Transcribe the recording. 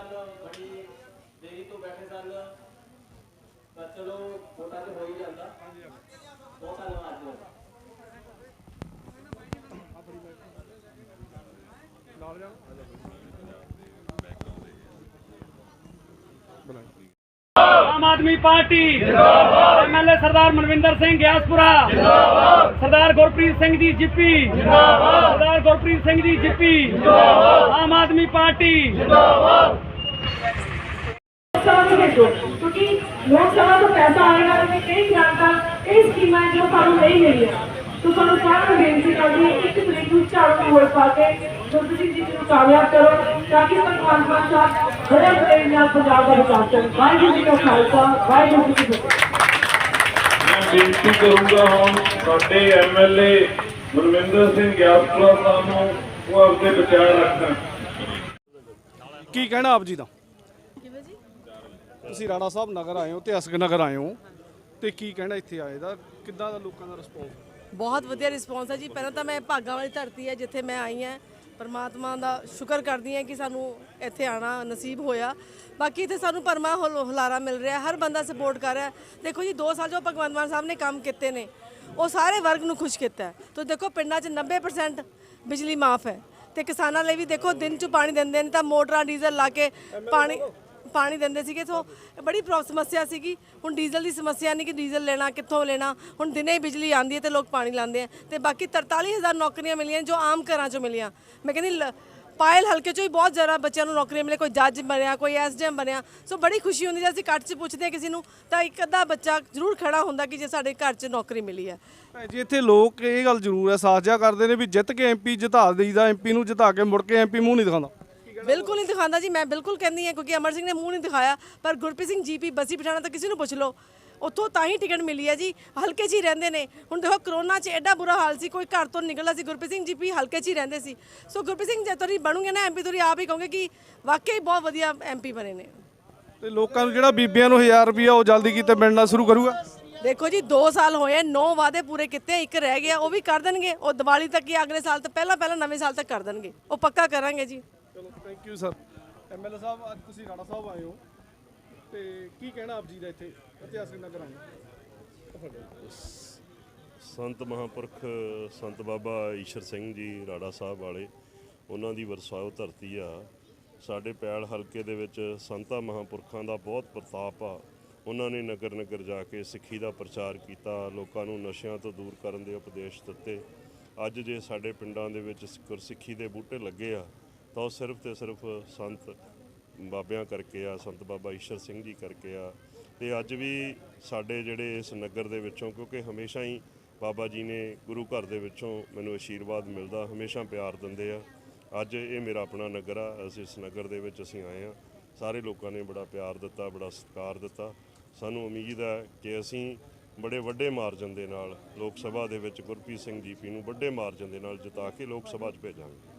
ਸਨ ਬੜੀ ਦੇਰੀ ਤੋਂ ਬੈਠੇ ਸਨ ਪਰ ਚਲੋ ਵੋਟਾਂ ਤੇ ਹੋ ਹੀ ਜਾਂਦਾ। ਬਹੁਤ ਧੰਨਵਾਦ ਜੀ ਆਮ ਆਦਮੀ ਪਾਰਟੀ ਜਿੰਦਾਬਾਦ ਐਮਐਲਏ ਸਰਦਾਰ ਮਨਵਿੰਦਰ ਸਿੰਘ ਗਿਆਸਪੁਰਾ ਜਿੰਦਾਬਾਦ ਸਰਦਾਰ ਗੁਰਪ੍ਰੀਤ ਸਿੰਘ ਜੀ ਜਿੱਪੀ ਜਿੰਦਾਬਾਦ ਸਰਦਾਰ ਗੁਰਪ੍ਰੀਤ ਸਿੰਘ ਜੀ ਜਿੱਪੀ ਜਿੰਦਾਬਾਦ ਆਮ ਆਦਮੀ ਪਾਰਟੀ ਸਭਾ ਭੇਜੋ ਕਿਉਂਕਿ ਲੋਕ ਸਭਾ ਤੋਂ ਪੈਸਾ ਆਏਗਾ ਤੇ ਕਈ ਗ੍ਰਾਂਟਾਂ ਕਈ ਸਕੀਮਾਂ ਜੋ ਸਾਨੂੰ ਨਹੀਂ ਮਿਲੀਆਂ। ਤੋ ਸਾਨੂੰ ਸਾਰਿਆਂ ਨੂੰ ਬੇਨਤੀ ਕਰਦੀ ਹਾਂ ਇੱਕ ਤਰੀਕ ਨੂੰ ਝਾੜੂ ਨੂੰ ਵੋਟ ਪਾ ਕੇ ਗੁਰਪ੍ਰੀਤ ਜੀ ਨੂੰ ਕਾਮਯਾਬ ਕਰੋ ਤਾਂ ਕਿ ਭਗਵਾਨ ਮਾਨ ਸਾਹਿਬ ਬੜੇ ਬੜੇ ਨਾਲ ਪੰਜਾਬ ਦਾ ਵਿਕਾਸ ਕਰਨ ਵਾਹਿਗੁਰੂ ਜੀ ਕਾ ਖਾਲਸਾ ਵਾਹਿਗੁਰੂ ਜੀ ਕੀ ਫਤਿਹ। ਮੈਂ ਬੇਨਤੀ ਕਰੂੰਗਾ ਹੁਣ ਸਾਡੇ ਐਮਐਲਏ ਮਨਵਿੰਦਰ ਸਿੰਘ ਗਿਆਸਪੁਰਾ ਸਾਹਿਬ ਨੂੰ ਉਹ ਆਪਣੇ ਵਿਚਾਰ ਰੱਖਣ। ਕੀ ਕਹਿਣਾ ਆਪ ਜੀ ਦਾ? ਤੁਸੀਂ ਰਾਣਾ ਸਾਹਿਬ ਨਗਰ ਆਏ ਹੋ ਇਤਿਹਾਸਕ ਨਗਰ ਆਏ ਹੋ ਤੇ ਕੀ ਕਹਿਣਾ ਇੱਥੇ ਆਏ ਦਾ? ਕਿੱਦਾਂ ਦਾ ਲੋਕਾਂ ਦਾ ਰਿਸਪੌਂਸ ਬਹੁਤ ਵਧੀਆ ਰਿਸਪੌਂਸ ਹੈ ਜੀ। ਪਹਿਲਾਂ ਤਾਂ ਮੈਂ ਭਾਗਾਂ ਵਾਲੀ ਧਰਤੀ ਹੈ ਜਿੱਥੇ ਮੈਂ ਆਈ ਹਾਂ। ਪਰਮਾਤਮਾ ਦਾ ਸ਼ੁਕਰ ਕਰਦੀ ਹਾਂ ਕਿ ਸਾਨੂੰ ਇੱਥੇ ਆਣਾ ਨਸੀਬ ਹੋਇਆ। ਬਾਕੀ ਇੱਥੇ ਸਾਨੂੰ ਪਰਮਾ ਹੁਲ- ਹੁਲਾਰਾ ਮਿਲ ਰਿਹਾ ਹਰ ਬੰਦਾ ਸਪੋਰਟ ਕਰ ਰਿਹਾ ਦੇਖੋ ਜੀ 2 ਸਾਲ ਜੋ ਭਗਵੰਤ ਮਾਨ ਸਾਹਿਬ ਨੇ ਕੰਮ ਕੀਤੇ ਨੇ ਉਹ ਸਾਰੇ ਵਰਗ ਨੂੰ ਖੁਸ਼ ਕੀਤਾ ਹੈ। ਤੋ ਦੇਖੋ ਪਿੰਡਾਂ 'ਚ 90% ਬਿਜਲੀ ਮਾਫ ਹੈ। ਤੇ ਕਿਸਾਨਾਂ ਲਈ ਵੀ ਦੇਖੋ ਦਿਨ 'ਚ ਪਾਣੀ ਦਿੰਦੇ ਨੇ ਤਾਂ ਮੋਟਰਾਂ ਡੀਜ਼ਲ ਲਾ ਕੇ ਪਾਣੀ ਪਾਣੀ ਦਿੰਦੇ ਸੀਗੇ ਸੋ ਬੜੀ ਪ੍ਰੋ ਸਮੱਸਿਆ ਸੀਗੀ। ਹੁਣ ਡੀਜ਼ਲ ਦੀ ਸਮੱਸਿਆ ਨਹੀਂ ਕਿ ਡੀਜ਼ਲ ਲੈਣਾ, ਕਿੱਥੋਂ ਲੈਣਾ। ਹੁਣ ਦਿਨੇ ਹੀ ਬਿਜਲੀ ਆਉਂਦੀ ਹੈ ਤੇ ਲੋਕ ਪਾਣੀ ਲਾਉਂਦੇ ਆ। ਤੇ ਬਾਕੀ 43000 ਨੌਕਰੀਆਂ ਮਿਲੀਆਂ, ਜੋ ਆਮ ਘਰਾਂ 'ਚੋਂ ਮਿਲੀਆਂ। ਮੈਂ ਕਹਿੰਦੀ, ਲ- ਪਾਇਲ ਹਲਕੇ 'ਚੋਂ ਹੀ ਬਹੁਤ ਜ਼ਿਆਦਾ ਬੱਚਿਆਂ ਨੂੰ ਨੌਕਰੀਆਂ ਮਿਲੇ ਕੋਈ ਜੱਜ ਬਣਿਆ, ਕੋਈ ਐਸਡੀਐਮ ਬਣਿਆ। ਸੋ ਬੜੀ ਖੁਸ਼ੀ ਹੁੰਦੀ ਜੇ ਅਸੀਂ ਕੱਟ 'ਚ ਪੁੱਛਦੇ ਹਾਂ ਕਿਸੇ ਨੂੰ, ਤਾਂ ਇੱਕ ਅੱਧਾ ਬੱਚਾ ਜ਼ਰੂਰ ਖੜਾ ਹੁੰਦਾ ਕਿ ਜੇ ਸਾਡੇ ਘਰ 'ਚ ਨੌਕਰੀ ਮਿਲੀ ਹੈ। ਭੈਣ ਜੀ, ਇੱਥੇ ਲੋਕ ਇਹ ਗੱਲ ਜ਼ਰੂਰ ਹੈ ਸਾਥ ਕਰਦੇ ਨੇ ਵੀ ਜਿੱਤ ਕੇ ਐਮਪੀ ਜਿਤਾ ਦੇਈਦਾ ਐਮਪੀ ਨੂੰ ਜਿਤਾ ਕੇ ਮੁੜ ਕੇ ਐਮਪੀ ਮੂੰਹ ਨਹੀਂ ਦਿਖਾਉਂਦਾ। ਬਿਲਕੁਲ ਨਹੀਂ ਦਿਖਾਉਂਦਾ ਜੀ ਮੈਂ ਬਿਲਕੁਲ ਕਹਿੰਦੀ ਹਾਂ ਕਿਉਂਕਿ ਅਮਰ ਸਿੰਘ ਨੇ ਮੂੰਹ ਨਹੀਂ ਦਿਖਾਇਆ ਪਰ ਗੁਰਪ੍ਰੀਤ ਸਿੰਘ ਜੀਪੀ ਬਸੀ ਪਠਾਣਾ ਤਾਂ ਕਿਸੇ ਨੂੰ ਪੁੱਛ ਲਓ। ਉੱਥੋਂ ਤਾਂ ਹੀ ਟਿਕਟ ਮਿਲੀ ਹੈ ਜੀ ਹਲਕੇ 'ਚ ਹੀ ਰਹਿੰਦੇ ਨੇ। ਹੁਣ ਦੇਖੋ ਕਰੋਨਾ 'ਚ ਐਡਾ ਬੁਰਾ ਹਾਲ ਸੀ ਕੋਈ ਘਰ ਤੋਂ ਨਿਕਲਦਾ ਸੀ ਗੁਰਪ੍ਰੀਤ ਸਿੰਘ ਜੀਪੀ ਹਲਕੇ 'ਚ ਹੀ ਰਹਿੰਦੇ ਸੀ। ਸੋ ਗੁਰਪ੍ਰੀਤ ਸਿੰਘ ਜੇ ਤੁਸੀਂ ਬਣੋਗੇ ਨਾ ਐਮਪੀ ਤੁਸੀਂ ਆਪ ਹੀ ਕਹੋਗੇ ਕਿ ਵਾਕਈ ਬਹੁਤ ਵਧੀਆ ਐਮਪੀ ਬਣੇ ਨੇ। ਤੇ ਲੋਕਾਂ ਨੂੰ ਜਿਹੜਾ ਬੀਬੀਆਂ ਨੂੰ 1000 ਰੁਪਿਆ ਉਹ ਜਲਦੀ ਕੀਤੇ ਮਿਲਣਾ ਸ਼ੁਰੂ ਕਰੂਗਾ? ਦੇਖੋ ਜੀ 2 ਸਾਲ ਹੋਏ 9 ਵਾਅਦੇ ਪੂਰੇ ਕੀਤੇ ਇੱਕ ਰਹਿ ਗਿਆ ਉਹ ਵੀ ਕਰ ਦੇਣਗੇ। ਉਹ ਦੀਵਾਲੀ ਤੱਕ ਹੀ ਅਗਲੇ ਸਾਲ ਤੋਂ ਪਹਿਲਾਂ ਪਹਿਲਾਂ ਨਵੇਂ ਸਾਲ ਤੱਕ ਕਰ ਦੇਣਗੇ। ਉਹ ਪੱਕਾ ਕਰਾਂਗੇ ਜੀ। ਚਲੋ ਥੈਂਕ ਯੂ ਸਰ ਐਮਐਲਏ ਸਾਹਿਬ, ਅੱਜ ਤੁਸੀਂ ਰਾਣਾ ਸਾਹਿਬ ਆਏ ਹੋ ਤੇ ਕੀ ਕਹਿਣਾ ਆਪ ਜੀ ਦਾ ਇੱਥੇ ਇਤਿਹਾਸਕ ਨਗਰ ਆਏ ਸੰਤ ਮਹਾਂਪੁਰਖ ਸੰਤ ਬਾਬਾ ਈਸ਼ਰ ਸਿੰਘ ਜੀ ਰਾੜਾ ਸਾਹਿਬ ਵਾਲੇ, ਉਹਨਾਂ ਦੀ ਵਰਸਾਓ ਧਰਤੀ ਆ। ਸਾਡੇ ਪੈਲ ਹਲਕੇ ਦੇ ਵਿੱਚ ਸੰਤਾਂ ਮਹਾਂਪੁਰਖਾਂ ਦਾ ਬਹੁਤ ਪ੍ਰਤਾਪ ਆ। ਉਹਨਾਂ ਨੇ ਨਗਰ ਨਗਰ ਜਾ ਕੇ ਸਿੱਖੀ ਦਾ ਪ੍ਰਚਾਰ ਕੀਤਾ, ਲੋਕਾਂ ਨੂੰ ਨਸ਼ਿਆਂ ਤੋਂ ਦੂਰ ਕਰਨ ਦੇ ਉਪਦੇਸ਼ ਦਿੱਤੇ। ਅੱਜ ਜੇ ਸਾਡੇ ਪਿੰਡਾਂ ਦੇ ਵਿੱਚ ਗੁਰਸਿੱਖੀ ਦੇ ਬੂਟੇ ਲੱਗੇ ਆ ਤਾਂ ਉਹ ਸਿਰਫ ਤੇ ਸਿਰਫ ਸੰਤ ਬਾਬਿਆਂ ਕਰਕੇ ਆ, ਸੰਤ ਬਾਬਾ ਈਸ਼ਰ ਸਿੰਘ ਜੀ ਕਰਕੇ ਆ। ਤੇ ਅੱਜ ਵੀ ਸਾਡੇ ਜਿਹੜੇ ਇਸ ਨਗਰ ਦੇ ਵਿੱਚੋਂ, ਕਿਉਂਕਿ ਹਮੇਸ਼ਾ ਹੀ ਬਾਬਾ ਜੀ ਨੇ ਗੁਰੂ ਘਰ ਦੇ ਵਿੱਚੋਂ ਮੈਨੂੰ ਆਸ਼ੀਰਵਾਦ ਮਿਲਦਾ, ਹਮੇਸ਼ਾ ਪਿਆਰ ਦਿੰਦੇ ਆ। ਅੱਜ ਇਹ ਮੇਰਾ ਆਪਣਾ ਨਗਰ ਆ, ਅਸੀਂ ਇਸ ਨਗਰ ਦੇ ਵਿੱਚ ਅਸੀਂ ਆਏ ਆ। ਸਾਰੇ ਲੋਕਾਂ ਨੇ ਬੜਾ ਪਿਆਰ ਦਿੱਤਾ, ਬੜਾ ਸਤਿਕਾਰ ਦਿੱਤਾ। ਸਾਨੂੰ ਉਮੀਦ ਹੈ ਕਿ ਅਸੀਂ ਬੜੇ ਵੱਡੇ ਮਾਰਜਨ ਦੇ ਨਾਲ, ਲੋਕ ਸਭਾ ਦੇ ਵਿੱਚ ਗੁਰਪ੍ਰੀਤ ਸਿੰਘ ਜੀ ਪੀ ਨੂੰ ਵੱਡੇ ਮਾਰਜਨ ਦੇ ਨਾਲ ਜਿਤਾ ਕੇ ਲੋਕ ਸਭਾ 'ਚ ਭੇਜਾਂਗੇ।